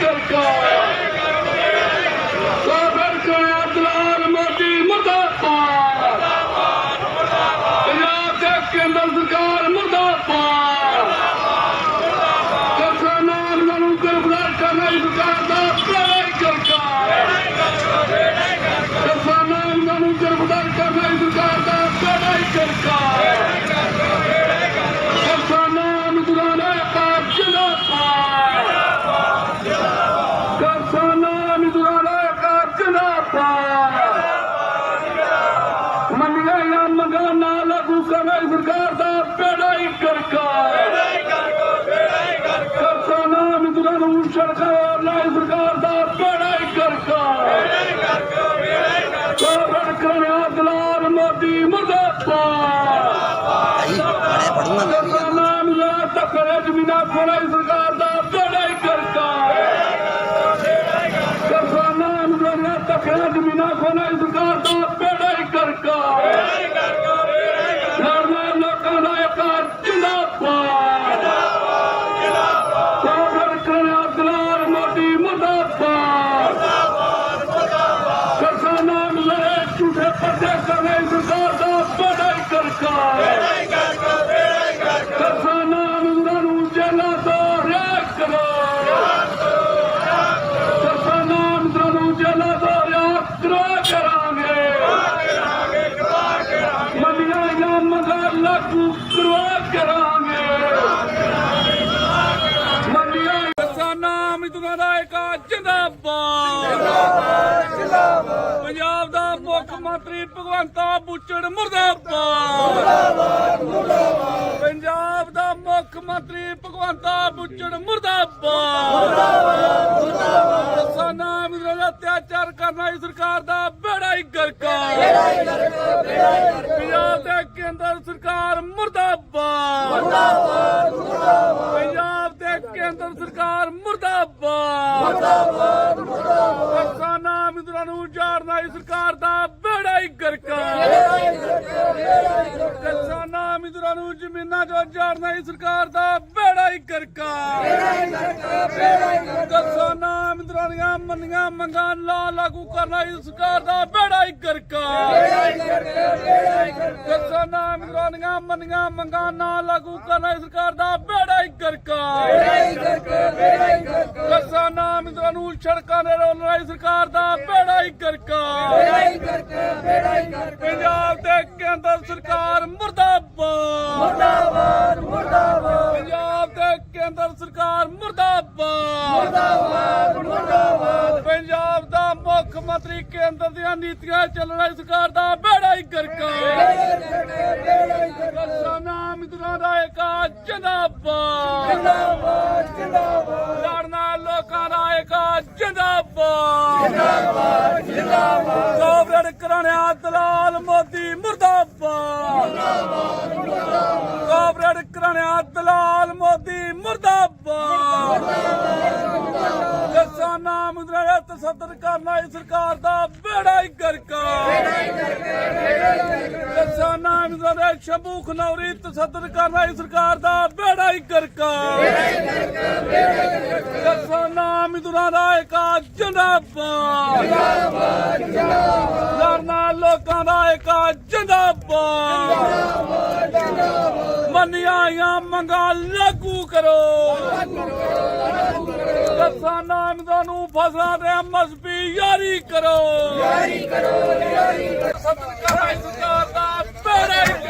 ਸਰਕਾਰ ਸਾਬਰ ਜ਼ਮੀਨਾਂ ਖੋਲਾ ਹੀ ਸਰਕਾਰ ਦਾ ਬੇੜਾ ਹੀ ਕਰਕਾਰ ਕਿਸਾਨਾਂ ਨੂੰ ਨਾ ਤੱਕਰੇ ਜ਼ਮੀਨਾਂ ਖੋਲਾ ਹੀ ਸਰਕਾਰ ਦਾ ਬੇੜਾ ਹੀ ਕਰਕਾਰ ਭਗਵੰਤਾ ਬੁੱਚੜ ਮੁਰਦਾਬਾਦ। ਪੰਜਾਬ ਦਾ ਮੁੱਖ ਮੰਤਰੀ ਭਗਵੰਤਾ ਬੁੱਚੜ ਮੁਰਦਾਬਾਦ। ਕਿਸਾਨਾਂ ਮਜ਼ਦੂਰਾਂ ਦਾ ਅਤਿਆਚਾਰ ਕਰਨਾ ਹੀ ਸਰਕਾਰ ਦਾ ਬੇੜਾ ਹੀ ਗਰਕਾਰ ਪੰਜਾਬ ਦੇ ਕੇਂਦਰ ਸਰਕਾਰ ਮੁਰਦਾਬਾਦ ਪੰਜਾਬ ਦੇ ਕੇਂਦਰ ਸਰਕਾਰ ਮੁਰਦਾਬਾਦ ਕਿਸਾਨਾਂ ਮਜ਼ਦੂਰਾਂ ਨੂੰ ਉਜਾੜਨਾ ਹੀ ਸਰਕਾਰ ਦਾ ਬੇੜਾ ਹੀ ਗਰਕਾਰ ਕਿਸਾਨਾਂ ਮਜ਼ਦੂਰਾਂ ਨੂੰ ਜ਼ਮੀਨਾਂ ਹੀ ਸਰਕਾਰ ਦਾ ਬੇੜਾ ਹੀ ਗਰਕਾਰ ਕਿਸਾਨਾਂ ਮਜ਼ਦੂਰਾਂ ਦੀਆਂ ਮੰਗਾਂ ਲਾ ਲਾਗੂ ਕਰਨਾ ਹੀ ਸਰਕਾਰ ਦਾ ਬੇੜਾ ਹੀ ਗਰਕਾਰ ਕਿਸਾਨਾਂ ਮਜ਼ਦੂਰਾਂ ਦੀਆਂ ਮੰਨੀਆਂ ਮੰਗਾਂ ਨਾ ਲਾਗੂ ਕਰਨਾ ਹੀ ਸਰਕਾਰ ਦਾ ਬੇੜਾ ਹੀ ਗਰਕਾਰ ਕਿਸਾਨਾਂ ਮਜ਼ਦੂਰਾਂ ਨੂੰ ਸੜਕਾਂ ਦੇ ਰੋਲਣਾ ਹੀ ਸਰਕਾਰ ਦਾ ਬੇੜਾ ਹੀ ਗਰਕਾਰ ਪੰਜਾਬ ਦੇ ਕੇਂਦਰ ਸਰਕਾਰ ਮੁਰਦਾਬਾਦ। ਮੁਰਦਾਬਾਦ ਮੁਰਦਾਬਾਦ। ਪੰਜਾਬ ਕੇਂਦਰ ਸਰਕਾਰ ਮੁਰਦਾਬਾਦ। ਮੁਰਦਾਬਾਦ ਮੁਰਦਾਬਾਦ। ਪੰਜਾਬ ਦਾ ਮੁੱਖ ਮੰਤਰੀ ਕੇਂਦਰ ਦੀਆਂ ਨੀਤੀਆਂ ਚੱਲਣ ਵਾਲੀ ਸਰਕਾਰ ਦਾ ਬੇੜਾ ਹੀ ਗਰਕਾਰ ਕਿਸਾਨਾਂ ਮਜ਼ਦੂਰਾਂ ਦਾ ਇੱਕ ਜਿੰਦਾਬਾਦ। ਜਿੰਦਾਬਾਦ ਜਿੰਦਾਬਾਦ। ਲੜਨਾ ਲੋਕਾਂ ਦਾ ਇੱਕ ਜਿੰਦਾਬਾਦ। ਜਿੰਦਾਬਾਦ ਜਿੰਦਾਬਾਦ। ਕੋਵਰੇਡ ਕਰਾਣਿਆ ਦਲਾਲ ਮੋਦੀ ਮੁਰਦਾਬਾਦ। ਕੋਵਰੇਡ ਕਰਾਣਿਆ ਦਲਾਲ ਮੋਦੀ ਮੁਰਦਾਬਾਦ। ਕਿਸਾਨਾਂ ਮੁੰਦਰਾ ਤਸੱਦਦ ਕਰਨਾ ਹੀ ਸਰਕਾਰ ਦਾ ਬੇੜਾ ਹੀ ਗਰਕਾਰ ਕਿਸਾਨਾਂ ਮੁੰਦਰਾ ਸ਼ੰਭੂ ਖਨੌਰੀ ਤਸੱਦਦ ਕਰਨਾ ਹੀ ਸਰਕਾਰ ਦਾ ਬੇੜਾ ਹੀ ਗਰਕਾਰ ਕਿਸਾਨਾਂ ਮੁੰਦਰਾ ਦਾ ਇੱਕ ਜਿੰਦਾਬਾਦ। ਲੜਨਾ ਲੋਕਾਂ ਦਾ ਇੱਕ ਜਿੰਦਾਬਾਦ। ਮੰਨੀਆਂ ਮੰਗਾਂ ਲਾਗੂ ਕਰੋ। ਕਿਸਾਨਾਂ ਨੂੰ ਫਸਲਾਂ ਦੇ ਐਮਐਸਪੀ ਯਾਰੀ ਕਰੋ। ਯਾਰੀ ਕਰੋ ਯਾਰੀ ਸਰਕਾਰ ਦਾ ਬੇੜਾ ਹੀ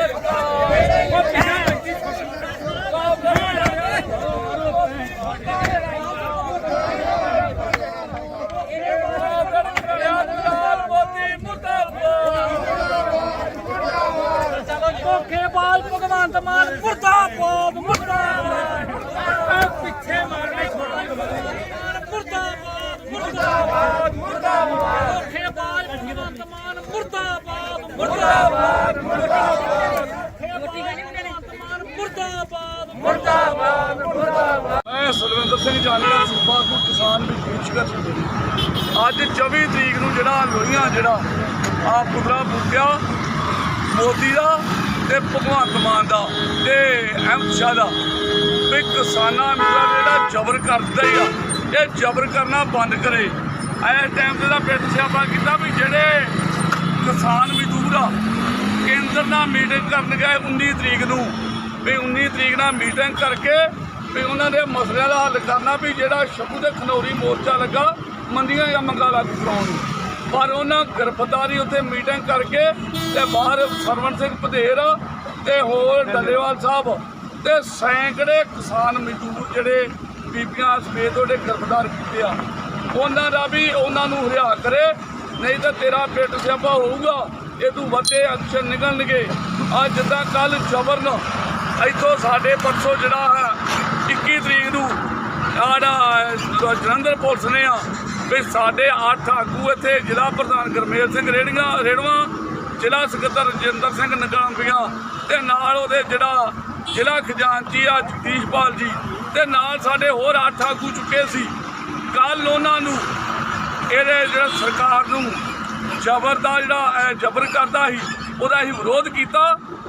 ਮਾਨ ਮੁਰਦਾਬਾਦ ਇਹ ਪਿੱਛੇ ਮਾਰਨੇ ਮੁਰਦਾਬਾਦ ਮੁਰਦਾਬਾਦ ਮੁਰਦਾਬਾਦ ਧੋਖੇਬਾਜ਼ ਭਗਵੰਤ ਮਾਨ ਮੁਰਦਾਬਾਦ ਮੁਰਦਾਬਾਦ ਮੁਰਦਾਬਾਦ ਮੁਰਦਾਬਾਦ ਮੈਂ ਸੁਲਵਿੰਦਰ ਸਿੰਘ ਜਾਨੀਆ ਸੂਬਾ ਤੋਂ ਕਿਸਾਨ ਮਜ਼ਦੂਰ ਸੰਘਰਸ਼ ਅੱਜ 24 ਤਰੀਕ ਨੂੰ ਜਿਹੜਾ ਲੋਹੀਆਂ ਜਿਹੜਾ ਆ ਪੁਤਲਾ ਫੂਕਿਆ ਮੋਦੀ ਦਾ ਤੇ ਭਗਵੰਤ ਮਾਨ ਦਾ ਤੇ ਅਹਿਮਦ ਸ਼ਾਹ ਦਾ। ਵੀ ਕਿਸਾਨਾਂ ਨੂੰ ਜਿਹੜਾ ਜਬਰ ਕਰਦਾ ਹੀ ਆ, ਇਹ ਜ਼ਬਰ ਕਰਨਾ ਬੰਦ ਕਰੇ। ਐਸ ਟਾਈਮ ਤੇ ਦਾ ਪਿੰਡ ਸਿਆਪਾ ਕੀਤਾ ਵੀ ਜਿਹੜੇ ਕਿਸਾਨ ਮਜ਼ਦੂਰ ਕੇਂਦਰ ਨਾਲ ਮੀਟਿੰਗ ਕਰਨ ਗਏ 19 ਤਰੀਕ ਨੂੰ। ਵੀ 19 ਤਰੀਕ ਨਾਲ ਮੀਟਿੰਗ ਕਰਕੇ ਵੀ ਉਹਨਾਂ ਦੇ ਮਸਲਿਆਂ ਦਾ ਹੱਲ ਕਰਨਾ ਵੀ ਜਿਹੜਾ ਸ਼ੰਭੂ ਦੇ ਖਨੌਰੀ ਮੋਰਚਾ ਲੱਗਾ, ਮੰਡੀਆਂ ਜਾਂ ਮੰਗਾਂ ਲਾਗੂ ਕਰਾਉਣ ਨੂੰ। ਪਰ ਉਹਨਾਂ ਗ੍ਰਿਫਤਾਰੀ ਉੱਤੇ ਮੀਟਿੰਗ ਕਰਕੇ ਤੇ ਬਾਹਰ ਸਰਵਣ ਸਿੰਘ ਪਧੇਰ ਤੇ ਹੋਰ ਡੱਲੇਵਾਲ ਸਾਹਿਬ ਤੇ ਸੈਂਕੜੇ ਕਿਸਾਨ ਮਜ਼ਦੂਰ ਜਿਹੜੇ ਬੀਬੀਆਂ ਸਮੇਤ ਉਹਦੇ ਗ੍ਰਿਫਤਾਰ ਕੀਤੇ ਆ। ਉਹਨਾਂ ਦਾ ਵੀ ਉਹਨਾਂ ਨੂੰ ਹਰਿਆ ਕਰੇ, ਨਹੀਂ ਤਾਂ ਤੇਰਾ ਪਿੱਟ ਸਿਆਪਾ ਹੋਊਗਾ। ਇਹ ਤੋਂ ਵੱਡੇ ਐਕਸ਼ਨ ਨਿਕਲਣਗੇ। ਅੱਜ ਜਿੱਦਾਂ ਕੱਲ ਜਬਰਨ ਇੱਥੋਂ ਸਾਡੇ ਪਰਸੋਂ ਜਿਹੜਾ ਹੈ 21 ਤਰੀਕ ਨੂੰ ਆੜਾ ਜਲੰਧਰ ਪੁਲਿਸ ਨੇ ਆ, ਵੀ ਸਾਡੇ ਅੱਠ ਆਗੂ ਇੱਥੇ ਜ਼ਿਲ੍ਹਾ ਪ੍ਰਧਾਨ ਗਰਮੇਲ ਸਿੰਘ ਰੇੜੀਆਂ, ਰੇੜਵਾ, ਜ਼ਿਲ੍ਹਾ ਸਕੱਤਰ ਰਜਿੰਦਰ ਸਿੰਘ ਨਗਾਂਬੀਆਂ ਤੇ ਨਾਲ ਉਹਦੇ ਜਿਹੜਾ ਜ਼ਿਲ੍ਹਾ ਖਜ਼ਾਨਚੀ ਆ ਜਗਦੀਸ਼ਪਾਲ ਜੀ, ਤੇ ਨਾਲ ਸਾਡੇ ਹੋਰ ਅੱਠ ਆਗੂ ਚੁੱਕੇ ਸੀ। ਕੱਲ ਉਹਨਾਂ ਨੂੰ ਇਹਦੇ ਜਿਹੜਾ ਸਰਕਾਰ ਨੂੰ ਜ਼ਬਰ ਦਾ ਜਿਹੜਾ ਇਹ ਜ਼ਬਰ ਕਰਦਾ ਸੀ, ਉਹਦਾ ਅਸੀਂ ਵਿਰੋਧ ਕੀਤਾ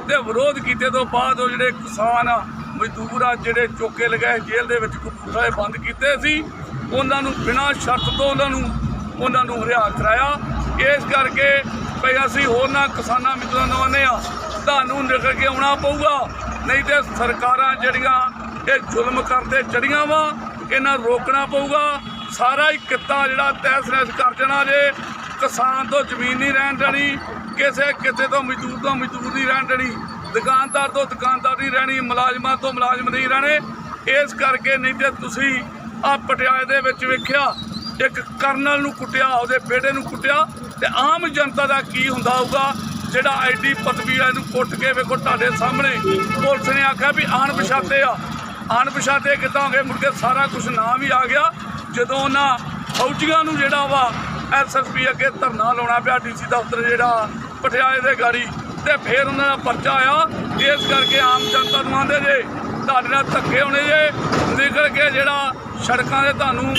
ਤੇ ਵਿਰੋਧ ਕੀਤੇ ਤੋਂ ਬਾਅਦ ਉਹ ਜਿਹੜੇ ਕਿਸਾਨ ਆ, ਮਜ਼ਦੂਰ ਆ, ਜਿਹੜੇ ਚੋਕੇ ਲਗਾਏ ਜੇਲ੍ਹ ਦੇ ਵਿੱਚ ਕਪੂਰਥਲੇ ਬੰਦ ਕੀਤੇ ਸੀ, ਉਹਨਾਂ ਨੂੰ ਬਿਨਾਂ ਸ਼ਰਤ ਤੋਂ ਉਹਨਾਂ ਨੂੰ ਉਹਨਾਂ ਨੂੰ ਹਰਿਆ ਕਰਾਇਆ। ਇਸ ਕਰਕੇ ਭਈ ਅਸੀਂ ਹੋਰਨਾਂ ਕਿਸਾਨਾਂ ਮਿੱਤਰਾਂ ਨੂੰ ਆਨੇ ਆ ਤੁਹਾਨੂੰ ਨਿਕਲ ਕੇ ਆਉਣਾ ਪਊਗਾ। ਨਹੀਂ ਤੇ ਸਰਕਾਰਾਂ ਜਿਹੜੀਆਂ ਇਹ ਜ਼ੁਲਮ ਕਰਦੇ ਚੜੀਆਂ ਵਾ, ਇਹਨਾਂ ਨੂੰ ਰੋਕਣਾ ਪਊਗਾ। ਸਾਰਾ ਹੀ ਕਿੱਤਾ ਜਿਹੜਾ ਤਹਿਸ ਨਹਿਸ ਕਰ ਜਾਣਾ ਜੇ ਕਿਸਾਨ ਤੋਂ ਜ਼ਮੀਨ ਨਹੀਂ ਰਹਿਣ ਦੇਣੀ, ਕਿਸੇ ਕਿਤੇ ਤੋਂ ਮਜ਼ਦੂਰ ਤੋਂ ਮਜ਼ਦੂਰ ਨਹੀਂ ਰਹਿਣ ਦੇਣੀ, ਦੁਕਾਨਦਾਰ ਤੋਂ ਦੁਕਾਨਦਾਰ ਨਹੀਂ ਰਹਿਣੀ, ਮੁਲਾਜ਼ਮਾਂ ਤੋਂ ਮੁਲਾਜ਼ਮ ਨਹੀਂ ਰਹਿਣੇ। ਇਸ ਕਰਕੇ ਨਹੀਂ ਤੇ ਤੁਸੀਂ ਆ ਪਟਿਆਲੇ ਦੇ ਵਿੱਚ ਵੇਖਿਆ, ਇੱਕ ਕਰਨਲ ਨੂੰ ਕੁੱਟਿਆ, ਉਹਦੇ ਬੇੜੇ ਨੂੰ ਕੁੱਟਿਆ, ਤੇ ਆਮ ਜਨਤਾ ਦਾ ਕੀ ਹੁੰਦਾ ਹੋਊਗਾ? ਜਿਹੜਾ ਐਡੀ ਪਦਵੀ ਵਾਲੇ ਨੂੰ ਕੁੱਟ ਕੇ ਵੇਖੋ ਤੁਹਾਡੇ ਸਾਹਮਣੇ, ਪੁਲਿਸ ਨੇ ਆਖਿਆ ਵੀ ਆਣ ਪਛਾਤੇ ਆ। ਅਣਪਛਾਤੇ ਕਿੱਦਾਂ ਹੋ ਗਏ? ਮੁੜ ਕੇ ਸਾਰਾ ਕੁਝ ਨਾਮ ਹੀ ਆ ਗਿਆ। ਜਦੋਂ ਉਹਨਾਂ ਫੌਜੀਆਂ ਨੂੰ ਜਿਹੜਾ ਵਾ ਐਸਐਸਪੀ ਅੱਗੇ ਧਰਨਾ ਲਾਉਣਾ ਪਿਆ, ਡੀਸੀ ਦਫ਼ਤਰ ਜਿਹੜਾ ਪਟਿਆਲੇ ਦੇ ਗਾੜੀ, ਤੇ ਫਿਰ ਉਹਨਾਂ ਦਾ ਪਰਚਾ ਆਇਆ। ਇਸ ਕਰਕੇ ਆਮ ਜਨਤਾ ਨੂੰ ਆਂਦੇ ਜੇ, ਤੁਹਾਡੇ ਨਾਲ ਧੱਕੇ ਹੋਣੇ ਜੇ, ਨਿਕਲ ਕੇ ਜਿਹੜਾ ਸੜਕਾਂ ਦੇ ਤੁਹਾਨੂੰ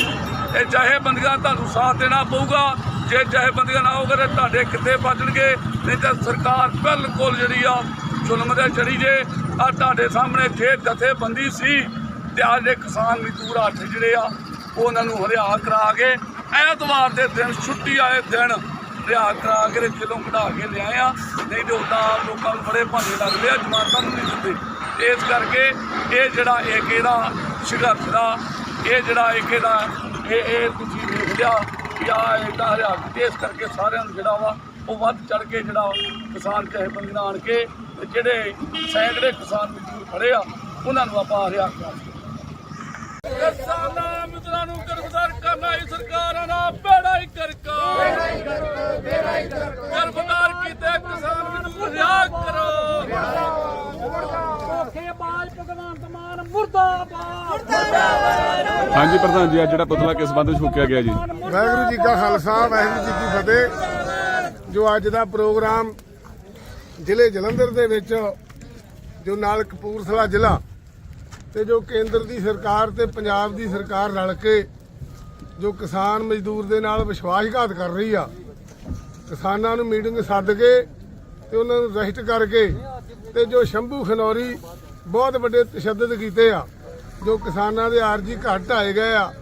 ਇਹ ਚਾਹੇ ਬੰਦੀਆਂ ਤੁਹਾਨੂੰ ਸਾਥ ਦੇਣਾ ਪਊਗਾ। ਜੇ ਚਾਹੇ ਬੰਦੀਆਂ ਨਾ ਹੋਗੇ ਤਾਂ ਤੁਹਾਡੇ ਕਿੱਥੇ ਬਚਣਗੇ ਨਹੀਂ ਤਾਂ ਸਰਕਾਰ ਬਿਲਕੁਲ ਜਿਹੜੀ ਆ, ਜ਼ੁਲਮ ਦੇ ਚੜੀ ਜੇ। ਆ ਤੁਹਾਡੇ ਸਾਹਮਣੇ ਜੇ ਜਥੇਬੰਦੀ ਸੀ, ਤੇ ਅੱਜ ਦੇ ਕਿਸਾਨ ਮਜ਼ਦੂਰ ਅੱਠ ਜਿਹੜੇ ਆ ਉਹਨਾਂ ਨੂੰ ਹਰਿਆ ਕਰਾ ਕੇ ਐਤਵਾਰ ਦੇ ਦਿਨ ਛੁੱਟੀ ਵਾਲੇ ਦਿਨ ਹਰਿਆ ਕਰਾ ਕੇ ਤੇ ਕਢਾ ਕੇ ਲਿਆਏ ਆ। ਨਹੀਂ ਤੇ ਉਦਾਂ ਲੋਕਾਂ ਨੂੰ ਬੜੇ ਭਾਂਡੇ ਲੱਗਦੇ ਆ, ਜਮਾਤਾਂ ਨੂੰ ਨਹੀਂ ਦਿੰਦੇ। ਇਸ ਕਰਕੇ ਇਹ ਜਿਹੜਾ ਇੱਕ ਇਹਦਾ ਸੰਘਰਸ਼ ਦਾ, ਇਹ ਜਿਹੜਾ ਇੱਕ ਇਹਦਾ, ਇਹ ਇਹ ਤੁਸੀਂ ਦੇਖ ਲਿਆ ਜਾਂ ਇਹਦਾ ਹਰਿਆ ਇਸ ਕਰਕੇ ਸਾਰਿਆਂ ਨੂੰ ਜਿਹੜਾ ਵਾ ਉਹ ਵੱਧ ਚੜ ਕੇ ਜਿਹੜਾ ਕਿਸਾਨ ਜਥੇਬੰਦੀਆਂ ਆਣ ਕੇ ਤੇ ਜਿਹੜੇ ਸੈਂਕੜੇ ਕਿਸਾਨ ਮਜ਼ਦੂਰ ਖੜੇ ਆ, ਉਹਨਾਂ ਨੂੰ ਆਪਾਂ ਹਰਿਆ ਕਰਾਂਗੇ ਕਿਸਾਨਾਂ ਮਿੱਤਰਾਂ ਨੂੰ ਗ੍ਰਿਫਤਾਰ ਕਰਨਾ ਹੀ ਸਰਕਾਰਾਂ ਦਾ ਬੇੜਾ ਹੀ ਕਰਕਾ ਬੇੜਾ ਹੀ ਕਰਕਾ। ਬੇੜਾ ਹੀ ਕਰਕਾ ਗ੍ਰਿਫਤਾਰ ਕੀਤੇ ਕਿਸਾਨ ਮਜ਼ਦੂਰ ਰਿਹਾ ਕਰੋ। ਧੋਖੇਬਾਜ਼ ਭਗਵੰਤ ਮਾਨ ਮੁਰਦਾਬਾਦ। ਹਾਂਜੀ ਪ੍ਰਧਾਨ ਜੀ ਅੱਜ ਜਿਹੜਾ ਪੁਤਲਾ ਕਿਸ ਬੰਦ ਫੂਕਿਆ ਗਿਆ ਜੀ? ਵਾਹਿਗੁਰੂ ਜੀ ਕਾ ਖਾਲਸਾ ਵਾਹਿਗੁਰੂ ਜੀ ਕੀ ਫਤਿਹ। ਜੋ ਅੱਜ ਦਾ ਪ੍ਰੋਗਰਾਮ ਜ਼ਿਲ੍ਹੇ ਜਲੰਧਰ ਦੇ ਵਿੱਚ ਜੋ ਨਾਲ ਕਪੂਰਥਲਾ ਜ਼ਿਲ੍ਹਾ ਤੇ ਜੋ ਕੇਂਦਰ ਦੀ ਸਰਕਾਰ ਤੇ ਪੰਜਾਬ ਦੀ ਸਰਕਾਰ ਰਲ ਕੇ ਜੋ ਕਿਸਾਨ ਮਜ਼ਦੂਰ ਦੇ ਨਾਲ ਵਿਸ਼ਵਾਸਘਾਤ ਕਰ ਰਹੀ ਆ, ਕਿਸਾਨਾਂ ਨੂੰ ਮੀਟਿੰਗ ਸੱਦ ਕੇ ਤੇ ਉਹਨਾਂ ਨੂੰ ਰੈਸਟ ਕਰਕੇ ਤੇ ਜੋ ਸ਼ੰਭੂ ਖਨੌਰੀ ਬਹੁਤ ਵੱਡੇ ਤਸ਼ੱਦਦ ਕੀਤੇ ਆ, ਜੋ ਕਿਸਾਨਾਂ ਦੇ ਆਰਜੀ ਘਰ ਢਾਏ ਗਏ ਆ,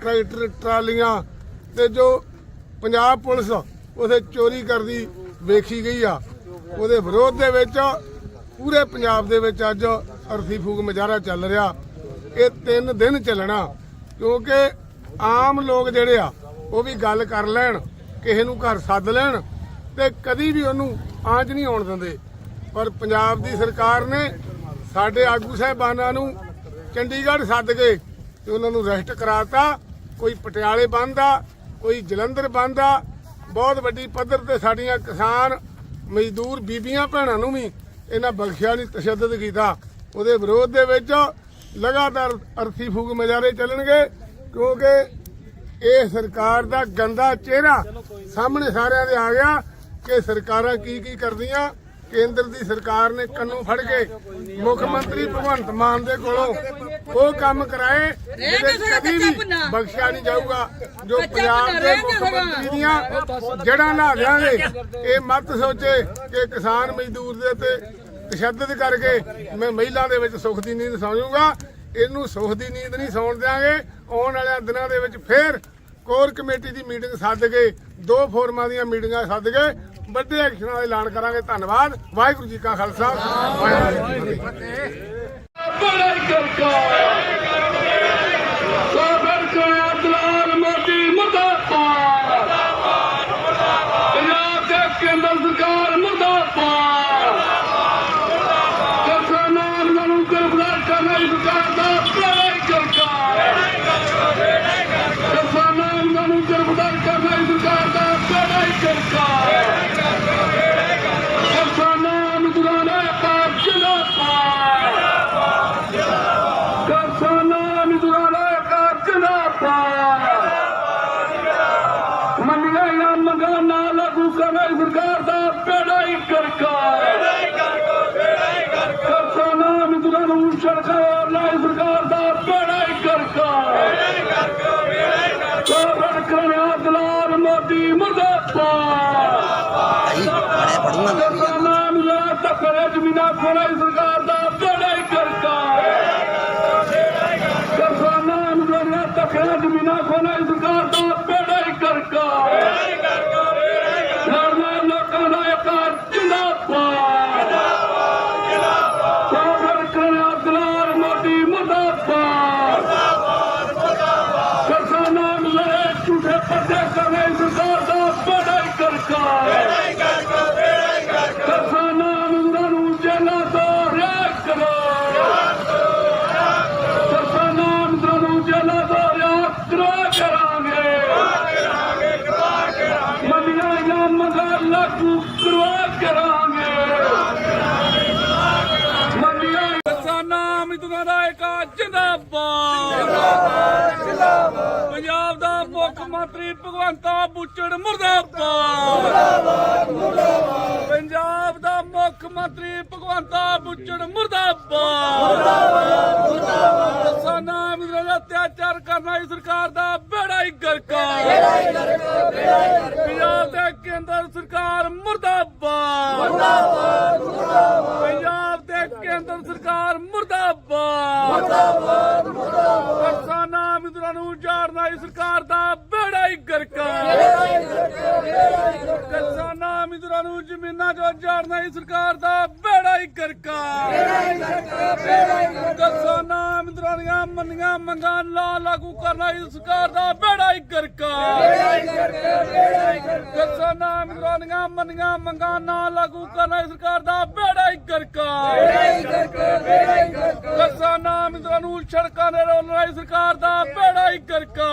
ਟਰੈਕਟਰ, ਟਰਾਲੀਆਂ ਤੇ ਜੋ ਪੰਜਾਬ ਪੁਲਿਸ ਉਥੇ ਚੋਰੀ ਕਰਦੀ ਵੇਖੀ ਗਈ ਆ, ਉਹਦੇ ਵਿਰੋਧ ਦੇ ਵਿੱਚ, ਪੂਰੇ ਪੰਜਾਬ ਦੇ ਵਿੱਚ ਅੱਜ ਅਰਥੀ ਫੂਕ ਮੁਜ਼ਾਹਰਾ ਚੱਲ ਰਿਹਾ। ਇਹ ਤਿੰਨ ਦਿਨ ਚੱਲਣਾ, ਕਿਉਂਕਿ ਆਮ ਲੋਕ ਜਿਹੜੇ ਆ, ਉਹ ਵੀ ਗੱਲ ਕਰ ਲੈਣ, ਕਿਸੇ ਨੂੰ ਘਰ ਸੱਦ ਲੈਣ ਤੇ ਕਦੀ ਵੀ ਉਹਨੂੰ ਆਂਚ ਨਹੀਂ ਆਉਣ ਦਿੰਦੇ। ਪਰ ਪੰਜਾਬ ਦੀ ਸਰਕਾਰ ਨੇ ਸਾਡੇ ਆਗੂ ਸਾਹਿਬਾਨਾਂ ਨੂੰ ਚੰਡੀਗੜ੍ਹ ਸੱਦ ਕੇ ਤੇ ਉਹਨਾਂ ਨੂੰ ਰੈਸਟ ਕਰਾਤਾ। ਕੋਈ ਪਟਿਆਲੇ ਬੰਦ ਆ, ਕੋਈ ਜਲੰਧਰ ਬੰਦ ਆ। ਬਹੁਤ ਵੱਡੀ ਪੱਧਰ ਤੇ ਸਾਡੀਆਂ ਕਿਸਾਨ, ਮਜ਼ਦੂਰ, ਬੀਬੀਆਂ, ਭੈਣਾਂ ਨੂੰ ਵੀ ਇਹਨਾਂ ਬਖਸ਼ਿਆ ਨਹੀਂ, ਤਸ਼ੱਦਦ ਕੀਤਾ। ਉਹਦੇ ਵਿਰੋਧ ਦੇ ਵਿੱਚ ਲਗਾਤਾਰ ਅਰਥੀ ਫੂਕ ਮਜਾਰੇ ਚੱਲਣਗੇ ਕਿਉਂਕਿ ਇਹ ਸਰਕਾਰ ਦਾ ਗੰਦਾ ਚਿਹਰਾ ਸਾਹਮਣੇ ਸਾਰਿਆਂ ਦੇ ਆ ਗਿਆ ਕਿ ਸਰਕਾਰਾਂ ਕੀ ਕੀ ਕਰਦੀਆਂ। ਕੇਂਦਰ ਦੀ ਸਰਕਾਰ ਨੇ ਕੰਨੂ ਫੜ ਕੇ ਮੁੱਖ ਮੰਤਰੀ ਭਗਵੰਤ ਮਾਨ ਦੇ ਕੋਲੋਂ ਉਹ ਕੰਮ ਕਰਾਏ ਜਿਹਦੇ ਕਦੀ ਵੀ ਬਖਸ਼ਿਆ ਨਹੀਂ ਜਾਊਗਾ ਜੋ ਪੰਜਾਬ ਦੇ ਮੁੱਖ ਮੰਤਰੀ ਦੀਆਂ ਜੜਾਂ ਲਾ ਦਿਆਂਗੇ। ਇਹ ਮਤ ਸੋਚੇ ਕਿ ਕਿਸਾਨ ਮਜ਼ਦੂਰ ਦੇ ਤੇ ਤਸ਼ੱਦਦ ਕਰਕੇ ਮੈਂ ਮਹਿਲਾ ਦੇ ਵਿੱਚ ਸੁੱਖ ਦੀ ਨੀਂਦ ਸੌਂ ਇਹਨੂੰ ਸੁੱਖ ਦੀ ਨੀਂਦ ਨਹੀਂ ਸੌਣ ਦਿਆਂਗੇ। ਆਉਣ ਵਾਲਿਆਂ ਦਿਨਾਂ ਦੇ ਵਿੱਚ ਫੇਰ ਕੋਰ ਕਮੇਟੀ ਦੀ ਮੀਟਿੰਗ ਸੱਦ ਕੇ, ਦੋ ਫੋਰਮਾਂ ਦੀਆਂ ਮੀਟਿੰਗਾਂ ਸੱਦ ਕੇ ਵੱਡੇ ਐਕਸ਼ਨਾਂ ਦਾ ਐਲਾਨ ਕਰਾਂਗੇ। ਧੰਨਵਾਦ। ਵਾਹਿਗੁਰੂ ਜੀ ਕਾ ਖਾਲਸਾ। ਵਾਹਿਗੁਰੂ ਜੀ ਕੀ ਫਤਿਹ। ਦੁਆਰਾ ਨੂੰ ਸਰਕਾਰ ਨਾ ਇਸ ਸਰਕਾਰ ਦਾ ਬੇੜਾ ਹੀ ਕਰਕਾ। ਕਾਬਰ ਕਰਿਆ ਦਲਾਲ ਮੋਦੀ ਮੁਰਦਾਬਾਦ। ਬੜੇ ਪੜੂੰਗਾ ਮੈਂ ਵੀ ਕਿਸਾਨਾਂ ਨੂੰ ਜਿਹੜਾ ਧੱਕੇ ਜ਼ਮੀਨਾਂ ਇਸ ਸਰਕਾਰ ਮੰਤਰੀ ਭਗਵੰਤਾ ਬੁੱਚੜ ਮੁਰਦਾਬਾਦ। ਪੰਜਾਬ ਦਾ ਮੁੱਖ ਮੰਤਰੀ ਭਗਵੰਤਾ ਬੁੱਚੜ ਮੁਰਦਾਬਾਦ। ਕਿਸਾਨਾਂ ਅਤਿਆਚਾਰ ਕਰਨਾ ਇਸ ਸਰਕਾਰ ਦਾ ਬੇੜਾ ਹੀ ਗਰਕਾ ਪੰਜਾਬ ਦੇ ਕੇਂਦਰ ਸਰਕਾਰ ਮੁਰਦਾਬਾਦ। ਪੰਜਾਬ ਦੇ ਕੇਂਦਰ ਸਰਕਾਰ ਮੁਰਦਾਬਾਦ। ਕਿਸਾਨਾਂ ਮਜ਼ਦੂਰਾਂ ਨੂੰ ਜਾੜਨਾ ਇਸ ਸਰਕਾਰ ਦਾ ਬੇੜਾ ਹੀ ਗਰਕਾ। ਜ਼ਮੀਨਾਂ ਸਰਕਾਰ ਦਾ ਬੇੜਾ ਹੀ ਗਰਕਾ ਕਿਸਾਨਾਂ ਮਜ਼ਦੂਰਾਂ ਦੀਆਂ ਮੰਨੀਆਂ ਮੰਗਾਂ ਲਾ ਲਾਗੂ ਕਰਨਾ ਇਸ ਸਰਕਾਰ ਦਾ ਬੇੜਾ ਹੀ ਗਰਕਾ ਕਿਸਾਨਾਂ ਮਜ਼ਦੂਰਾਂ ਦੀਆਂ ਮੰਨੀਆਂ ਮੰਗਾਂ ਨਾ ਲਾਗੂ ਕਰਨਾ ਇਸ ਸਰਕਾਰ ਦਾ ਬੇੜਾ ਹੀ ਕਿਸਾਨਾਂ ਨੂੰ ਸੜਕਾਂ ਦੇ ਰੋਲਣਾ ਸਰਕਾਰ ਦਾ ਬੇੜਾ ਹੀ ਗਰਕਾ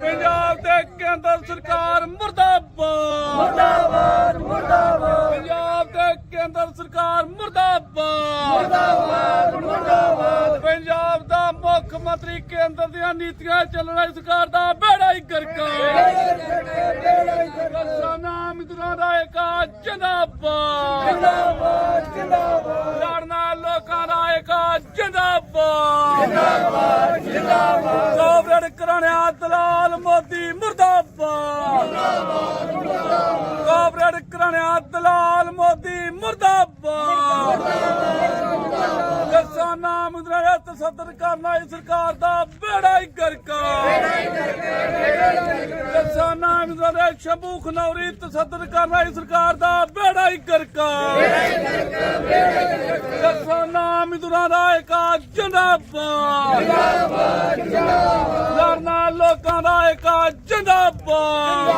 ਪੰਜਾਬ ਦੇ ਕੇਂਦਰ ਸਰਕਾਰ ਮੁਰਦਾਬਾਦ ਮੁਰਦਾਬਾਦ ਮੁਰਦਾਬਾਦ। ਪੰਜਾਬ ਦੇ ਕੇਂਦਰ ਸਰਕਾਰ ਮੁਰਦਾਬਾਦ। ਮੁਰਦਾਬਾਦ ਮੁਰਦਾਬਾਦ। ਪੰਜਾਬ ਦਾ ਮੁੱਖ ਮੰਤਰੀ ਕੇਂਦਰ ਦੀਆਂ ਨੀਤੀਆਂ ਚੱਲਣਾ ਇਸ ਸਰਕਾਰ ਦਾ ਬੇੜਾ ਹੀ ਗਰਕਾ ਕਿਸਾਨਾਂ ਮਜ਼ਦੂਰਾਂ ਦਾ ਇੱਕ ਜਿੰਦਾਬਾਦ। ਜਿੰਦਾਬਾਦ ਜਿੰਦਾਬਾਦ। ਲੜਨਾ ਲੋਕਾਂ ਦਾ ਇੱਕ ਜਿੰਦਾਬਾਦ। ਜਿੰਦਾਬਾਦ ਜਿੰਦਾਬਾਦ ਸੋਵਰਣ ਕਰਾਣਿਆ ਦਲਾਲ ਮੋਦੀ, ਮੁਰਦਾਬਾਦ। ਕਾਬਰੇਡ ਕਰਾਣਿਆ ਦਲਾਲ ਮੋਦੀ, ਮੁਰਦਾਬਾਦ। ਕਿਸਾਨਾਂ ਮੁਦਰਾ ਤਸੱਦਰ ਕਰਨਾ ਇਸ ਸਰਕਾਰ ਦਾ ਬੇੜਾ ਹੀ ਕਿਸਾਨਾਂ ਮੁਦਰਾ ਦਾ ਸ਼ੰਭੂ ਖਨੌਰੀ ਤਸੱਦਰ ਕਰਨਾ ਇਸ ਸਰਕਾਰ ਦਾ ਬੇੜਾ ਹੀ ਕਿਸਾਨਾਂ ਮੁਦਰਾ ਦਾ ਇੱਕ ਜਿੰਦਾਬਾਦ। ਲੜਨਾ ਲੋਕਾਂ ਦਾ ਇੱਕ ਜਿੰਦਾਬਾਦ।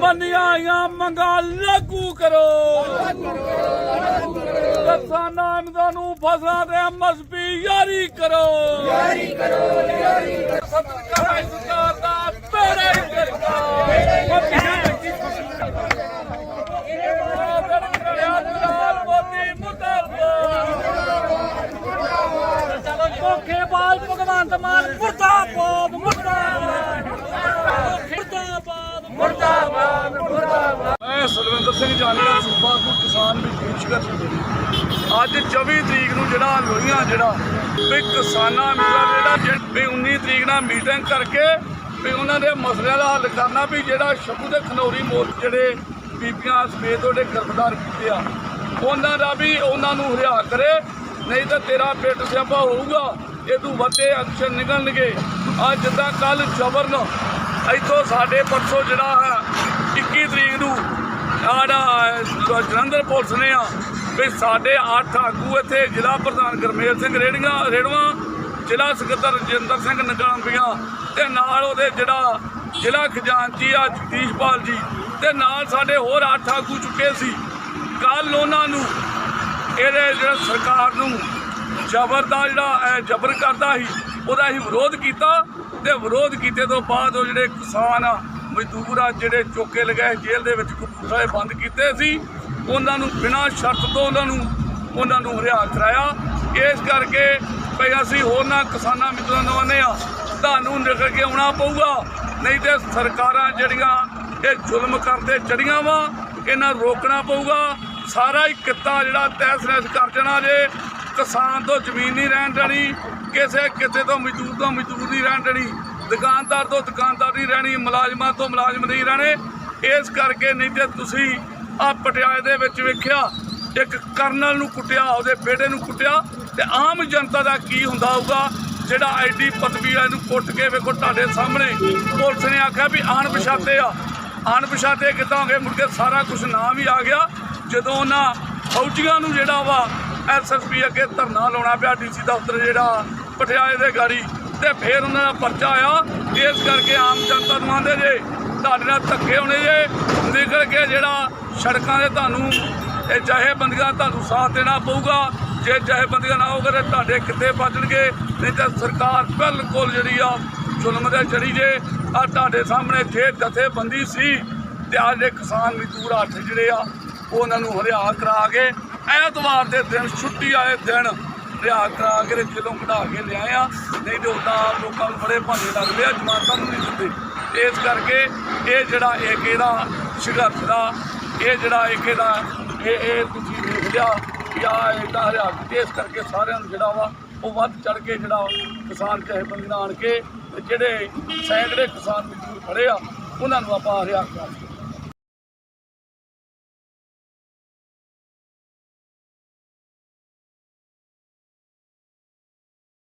ਮੰਨੀਆਂ ਮੰਗਾਂ ਲਾਗੂ ਕਰੋ। ਕਿਸਾਨਾਂ ਨੂੰ ਫਸਲਾਂ ਦੇ ਮਜ਼ਬੀ ਯਾਰੀ ਕਰੋ। ਯਾਰੀ ਕਰੋ ਯਾਰੀ ਸਰਕਾਰ ਸਰਕਾਰ ਦਾ ਬੇੜਾ ਹੀ ਭਗਵੰਤ ਮਾਨ ਮੁਰਦਾਬਾਦ ਮੁਰਦਾਬਾਦ ਮੁਰਦਾਬਾਦ ਮੁਰਦਾਬਾਦ। ਮੈਂ ਸੁਲਵਿੰਦਰ ਸਿੰਘ ਜਾਨੀਆ ਸੂਬਾ ਤੋਂ ਕਿਸਾਨ ਮਜ਼ਦੂਰ ਸੰਘਰਸ਼ ਕਮੇਟੀ ਅੱਜ 24 ਤਰੀਕ ਨੂੰ ਜਿਹੜਾ ਲੋਹੀਆਂ ਜਿਹੜਾ ਵੀ ਕਿਸਾਨਾਂ ਮੇਰਾ ਜਿਹੜਾ ਵੀ 19 ਤਰੀਕ ਨਾਲ ਮੀਟਿੰਗ ਕਰਕੇ ਵੀ ਉਹਨਾਂ ਦੇ ਮਸਲਿਆਂ ਦਾ ਹੱਲ ਕਰਨਾ ਵੀ ਜਿਹੜਾ ਸ਼ੰਭੂ ਦੇ ਖਨੌਰੀ ਮੋਰ ਜਿਹੜੇ ਬੀਬੀਆਂ ਸਮੇਤ ਉਹਦੇ ਗ੍ਰਿਫਤਾਰ ਕੀਤੇ ਆ। ਉਹਨਾਂ ਦਾ ਵੀ ਉਹਨਾਂ ਨੂੰ ਹਰਿਆ ਕਰੇ, ਨਹੀਂ ਤਾਂ ਤੇਰਾ ਪਿੱਟ ਸਿਆਪਾ ਹੋਊਗਾ ਇਹ ਤੋਂ ਵੱਡੇ ਐਕਸ਼ਨ ਨਿਕਲਣਗੇ। ਅੱਜ ਜਿੱਦਾਂ ਕੱਲ ਜਬਰਨ ਇੱਥੋਂ ਸਾਡੇ ਪਰਸੋਂ ਜਿਹੜਾ ਹੈ ਸਾਡਾ ਜਲੰਧਰ ਪੁਲਿਸ ਨੇ ਆ ਵੀ ਸਾਡੇ ਅੱਠ ਆਗੂ ਇੱਥੇ ਜ਼ਿਲ੍ਹਾ ਪ੍ਰਧਾਨ ਗਰਮੇਲ ਸਿੰਘ ਰੇੜੀਆਂ, ਰੇੜਵਾ, ਜ਼ਿਲ੍ਹਾ ਸਕੱਤਰ ਰਜਿੰਦਰ ਸਿੰਘ ਨਗਾਂਬੀਆਂ ਤੇ ਨਾਲ ਉਹਦੇ ਜਿਹੜਾ ਜ਼ਿਲ੍ਹਾ ਖਜ਼ਾਨਚੀ ਆ ਜਗਦੀਸ਼ਪਾਲ ਜੀ ਤੇ ਨਾਲ ਸਾਡੇ ਹੋਰ ਅੱਠ ਆਗੂ ਚੁੱਕੇ ਸੀ। ਕੱਲ ਉਹਨਾਂ ਨੂੰ ਇਹਦੇ ਜਿਹੜਾ ਸਰਕਾਰ ਨੂੰ ਜ਼ਬਰ ਦਾ ਜਿਹੜਾ ਜ਼ਬਰ ਕਰਦਾ ਸੀ, ਉਹਦਾ ਅਸੀਂ ਵਿਰੋਧ ਕੀਤਾ ਤੇ ਵਿਰੋਧ ਕੀਤੇ ਤੋਂ ਬਾਅਦ ਉਹ ਜਿਹੜੇ ਕਿਸਾਨ ਆ ਮਜ਼ਦੂਰ ਆ ਜਿਹੜੇ ਚੋਕੇ ਲਗਾਏ ਜੇਲ੍ਹ ਦੇ ਵਿੱਚ ਕਪੂਰਥਲੇ ਬੰਦ ਕੀਤੇ ਸੀ, ਉਹਨਾਂ ਨੂੰ ਬਿਨਾਂ ਸ਼ਰਤ ਤੋਂ ਉਹਨਾਂ ਨੂੰ ਉਹਨਾਂ ਨੂੰ ਹਰਿਆ ਕਰਾਇਆ। ਇਸ ਕਰਕੇ ਭਈ ਅਸੀਂ ਹੋਰਨਾਂ ਕਿਸਾਨਾਂ ਮਿੱਤਰਾਂ ਨੂੰ ਆਨੇ ਆ ਤੁਹਾਨੂੰ ਨਿਕਲ ਕੇ ਆਉਣਾ ਪਊਗਾ। ਨਹੀਂ ਤੇ ਸਰਕਾਰਾਂ ਜਿਹੜੀਆਂ ਇਹ ਜ਼ੁਲਮ ਕਰਦੇ ਚੜੀਆਂ ਵਾ, ਇਹਨਾਂ ਨੂੰ ਰੋਕਣਾ ਪਊਗਾ। ਸਾਰਾ ਹੀ ਕਿੱਤਾ ਜਿਹੜਾ ਤਹਿਸ ਨਹਿਸ ਕਰ ਜਾਣਾ ਜੇ, ਕਿਸਾਨ ਤੋਂ ਜ਼ਮੀਨ ਨਹੀਂ ਰਹਿਣ ਦੇਣੀ, ਕਿਸੇ ਕਿਤੇ ਤੋਂ ਮਜ਼ਦੂਰ ਤੋਂ ਮਜ਼ਦੂਰ ਨਹੀਂ ਰਹਿਣ ਦੇਣੀ। ਦੁਕਾਨਦਾਰ ਤੋਂ ਦੁਕਾਨਦਾਰ ਨਹੀਂ ਰਹਿਣੀ, ਮੁਲਾਜ਼ਮਾਂ ਤੋਂ ਮੁਲਾਜ਼ਮ ਨਹੀਂ ਰਹਿਣੇ। ਇਸ ਕਰਕੇ ਨਹੀਂ ਤੇ ਤੁਸੀਂ ਆ ਪਟਿਆਲੇ ਦੇ ਵਿੱਚ ਵੇਖਿਆ, ਇੱਕ ਕਰਨਲ ਨੂੰ ਕੁੱਟਿਆ, ਉਹਦੇ ਬੇਟੇ ਨੂੰ ਕੁੱਟਿਆ ਤੇ ਆਮ ਜਨਤਾ ਦਾ ਕੀ ਹੁੰਦਾ ਹੋਊਗਾ, ਜਿਹੜਾ ਆਈਡੀ ਪਦਵੀ ਵਾਲੇ ਨੂੰ ਕੁੱਟ ਕੇ ਵੇਖੋ ਤੁਹਾਡੇ ਸਾਹਮਣੇ, ਪੁਲਿਸ ਨੇ ਆਖਿਆ ਵੀ ਅਣਪਛਾਤੇ ਆ। ਅਣਪਛਾਤੇ ਕਿੱਦਾਂ ਹੋ ਗਏ, ਮੁੜ ਕੇ ਸਾਰਾ ਕੁਝ ਨਾਮ ਹੀ ਆ ਗਿਆ। ਜਦੋਂ ਉਹਨਾਂ ਫੌਜੀਆਂ ਨੂੰ ਜਿਹੜਾ ਵਾ ਐਸਐਸਪੀ ਅੱਗੇ ਧਰਨਾ ਲਾਉਣਾ ਪਿਆ, ਡੀਸੀ ਦਫ਼ਤਰ ਜਿਹੜਾ ਪਟਿਆਲੇ ਦੇ ਗਾੜੀ ਤੇ ਫਿਰ ਉਹਨਾਂ ਦਾ ਪਰਚਾ ਆਇਆ ਇਸ ਕਰਕੇ ਆਮ ਜਨਤਾ ਨੂੰ ਆਂਦੇ ਜੇ ਤੁਹਾਡੇ ਨਾਲ ਧੱਕੇ ਹੋਣੇ ਜੇ। ਨਿਕਲ ਕੇ ਜਿਹੜਾ ਸੜਕਾਂ ਦੇ ਤੁਹਾਨੂੰ ਇਹ ਚਾਹੇ ਤੁਹਾਨੂੰ ਸਾਥ ਦੇਣਾ ਪਊਗਾ। ਜੇ ਚਾਹੇ ਨਾ ਹੋਵੇ ਤਾਂ ਤੁਹਾਡੇ ਕਿੱਥੇ ਬਚਣਗੇ ਨਹੀਂ ਤਾਂ ਸਰਕਾਰ ਬਿਲਕੁਲ ਜਿਹੜੀ ਆ ਜ਼ੁਲਮ ਦੇ ਚੜੀ ਜੇ। ਆ ਤੁਹਾਡੇ ਸਾਹਮਣੇ ਜੇ ਜਥੇਬੰਦੀ ਸੀ ਤੇ ਅੱਜ ਦੇ ਕਿਸਾਨ ਮਜ਼ਦੂਰ ਅੱਠ ਜਿਹੜੇ ਆ, ਉਹਨਾਂ ਨੂੰ ਹਰਿਆ ਕਰਾ ਕੇ ਐਤਵਾਰ ਦੇ ਦਿਨ ਛੁੱਟੀ ਵਾਲੇ ਦਿਨ ਹਰਿਆ ਕਰਾ ਕੇ ਤੇ ਜੇਲੋਂ ਕਢਾ ਕੇ ਲਿਆਏ ਆ। ਨਹੀਂ ਤੇ ਉਦਾਂ ਲੋਕਾਂ ਨੂੰ ਬੜੇ ਭਾਂਡੇ ਲੱਗਦੇ ਆ ਜਮਾਤਾਂ ਨੂੰ ਨਹੀਂ ਦਿੰਦੇ। ਇਸ ਕਰਕੇ ਇਹ ਜਿਹੜਾ ਇੱਕ ਇਹਦਾ ਸੰਘਰਸ਼ ਦਾ, ਇਹ ਜਿਹੜਾ ਇੱਕ ਇਹਦਾ ਇਹ ਇਹ ਤੁਸੀਂ ਦੇਖ ਲਿਆ ਜਾਂ ਇਹਦਾ ਹਰਿਆ ਇਸ ਕਰਕੇ ਸਾਰਿਆਂ ਨੂੰ ਜਿਹੜਾ ਵਾ, ਉਹ ਵੱਧ ਚੜ ਕੇ ਜਿਹੜਾ ਵਾ, ਕਿਸਾਨ ਜਥੇਬੰਦੀਆਂ ਆਣ ਕੇ ਤੇ ਜਿਹੜੇ ਸੈਂਕੜੇ ਕਿਸਾਨ ਮਜ਼ਦੂਰ ਖੜੇ ਆ, ਉਹਨਾਂ ਨੂੰ ਆਪਾਂ ਹਰਿਆ ਕਰਾਂਗੇ